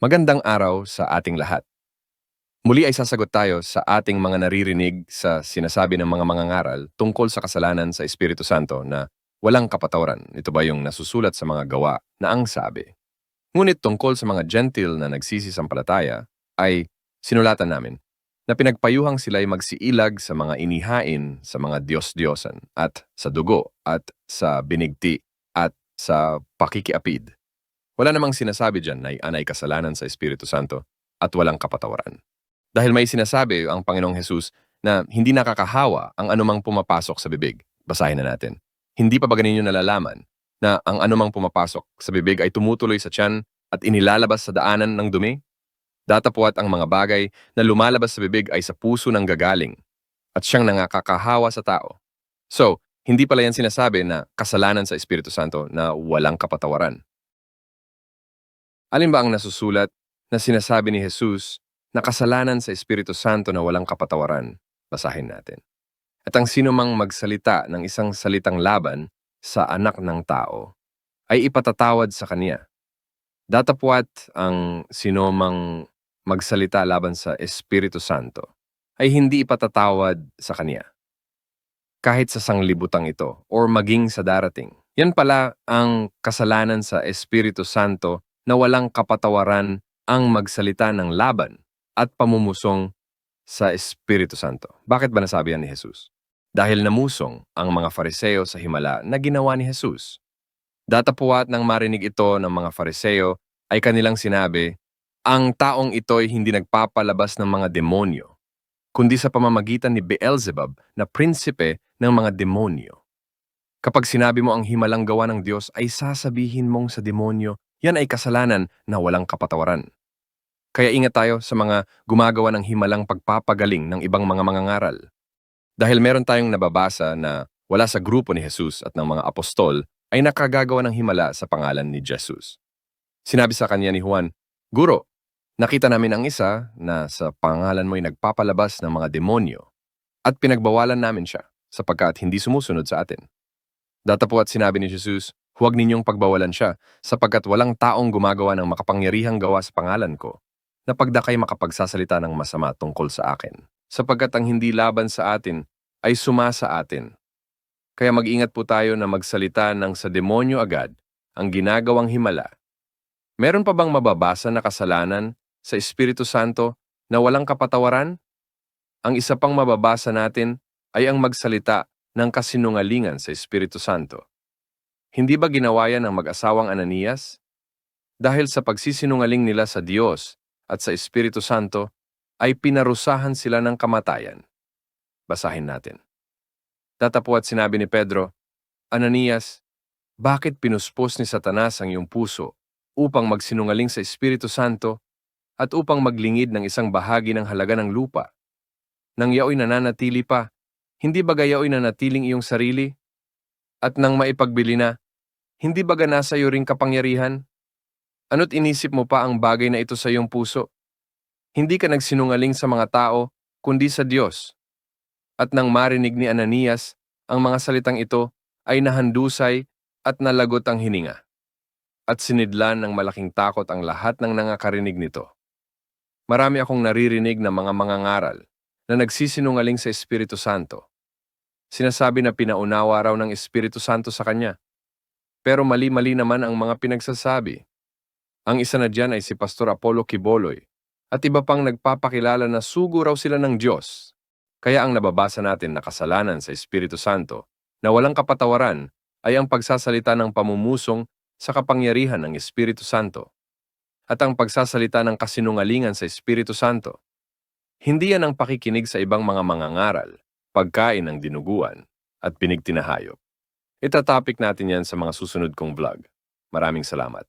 Magandang araw sa ating lahat. Muli ay sasagot tayo sa ating mga naririnig sa sinasabi ng mga mangangaral tungkol sa kasalanan sa Espiritu Santo na walang kapatawaran. Ito ba yung nasusulat sa mga gawa na ang sabi? Ngunit tungkol sa mga gentle na nagsisisampalataya ay sinulatan namin na pinagpayuhang sila'y magsiilag sa mga inihain sa mga Diyos-Diyosan at sa dugo at sa binigti at sa pakikiapid. Wala namang sinasabi dyan na anay kasalanan sa Espiritu Santo at walang kapatawaran. Dahil may sinasabi ang Panginoong Hesus na hindi nakakahawa ang anumang pumapasok sa bibig. Basahin na natin. Hindi pa ba ganinyo nalalaman na ang anumang pumapasok sa bibig ay tumutuloy sa tiyan at inilalabas sa daanan ng dumi? Datapwat ang mga bagay na lumalabas sa bibig ay sa puso ng gagaling at siyang nangakakahawa sa tao. So, hindi pala yan sinasabi na kasalanan sa Espiritu Santo na walang kapatawaran. Alin ba ang nasusulat na sinasabi ni Jesus na kasalanan sa Espiritu Santo na walang kapatawaran? Basahin natin. At ang sino mang magsalita ng isang salitang laban sa anak ng tao ay ipatatawad sa kanya. Datapwat ang sino mang magsalita laban sa Espiritu Santo ay hindi ipatatawad sa kanya. Kahit sa sanglibutang ito or maging sa darating. Yan pala ang kasalanan sa Espiritu Santo na walang kapatawaran ang magsalita ng laban at pamumusong sa Espiritu Santo. Bakit ba nasabi yan ni Jesus? Dahil namusong ang mga fariseo sa himala na ginawa ni Jesus. Datapuat nang marinig ito ng mga fariseo ay kanilang sinabi, ang taong ito'y hindi nagpapalabas ng mga demonyo, kundi sa pamamagitan ni Beelzebub na prinsipe ng mga demonyo. Kapag sinabi mo ang himalang gawa ng Diyos ay sasabihin mong sa demonyo, yan ay kasalanan na walang kapatawaran. Kaya ingat tayo sa mga gumagawa ng himalang pagpapagaling ng ibang mga mangangaral. Dahil meron tayong nababasa na wala sa grupo ni Jesus at ng mga apostol ay nakagagawa ng himala sa pangalan ni Jesus. Sinabi sa kanya ni Juan, Guro, nakita namin ang isa na sa pangalan mo'y nagpapalabas ng mga demonyo at pinagbawalan namin siya sapagkat hindi sumusunod sa atin. Datapo at sinabi ni Jesus, huwag ninyong pagbawalan siya sapagkat walang taong gumagawa ng makapangyarihang gawa sa pangalan ko na pagdakay makapagsasalita ng masama tungkol sa akin sapagkat ang hindi laban sa atin ay sumasa atin. Kaya mag-ingat po tayo na magsalita ng sa demonyo agad ang ginagawang himala. Meron pa bang mababasa na kasalanan sa Espiritu Santo na walang kapatawaran? Ang isa pang mababasa natin ay ang magsalita ng kasinungalingan sa Espiritu Santo. Hindi ba ginawa yan ng mag-asawang Ananias? Dahil sa pagsisinungaling nila sa Diyos at sa Espiritu Santo, ay pinarusahan sila ng kamatayan. Basahin natin. Tatapuat sinabi ni Pedro, Ananias, bakit pinuspos ni Satanas ang iyong puso upang magsinungaling sa Espiritu Santo at upang maglingid ng isang bahagi ng halaga ng lupa? Nang yao'y nananatili pa, hindi ba gayao'y nanatiling iyong sarili? At nang maipagbili na, hindi ba ganasa iyo ring kapangyarihan? Ano't inisip mo pa ang bagay na ito sa iyong puso? Hindi ka nagsinungaling sa mga tao, kundi sa Diyos. At nang marinig ni Ananias ang mga salitang ito, ay nahandusay at nalagot ang hininga. At sinidlan ng malaking takot ang lahat ng nangakarinig nito. Marami akong naririnig na mga mangangaral na nagsisinungaling sa Espiritu Santo. Sinasabi na pinaunawa raw ng Espiritu Santo sa kanya. Pero mali-mali naman ang mga pinagsasabi. Ang isa na diyan ay si Pastor Apollo Kiboloy at iba pang nagpapakilala na sugo raw sila ng Diyos. Kaya ang nababasa natin na kasalanan sa Espiritu Santo na walang kapatawaran ay ang pagsasalita ng pamumusong sa kapangyarihan ng Espiritu Santo at ang pagsasalita ng kasinungalingan sa Espiritu Santo. Hindi yan ang pakikinig sa ibang mga mangangaral, pagkain ng dinuguan, at pinigtinahayop. Itatopic natin yan sa mga susunod kong vlog. Maraming salamat.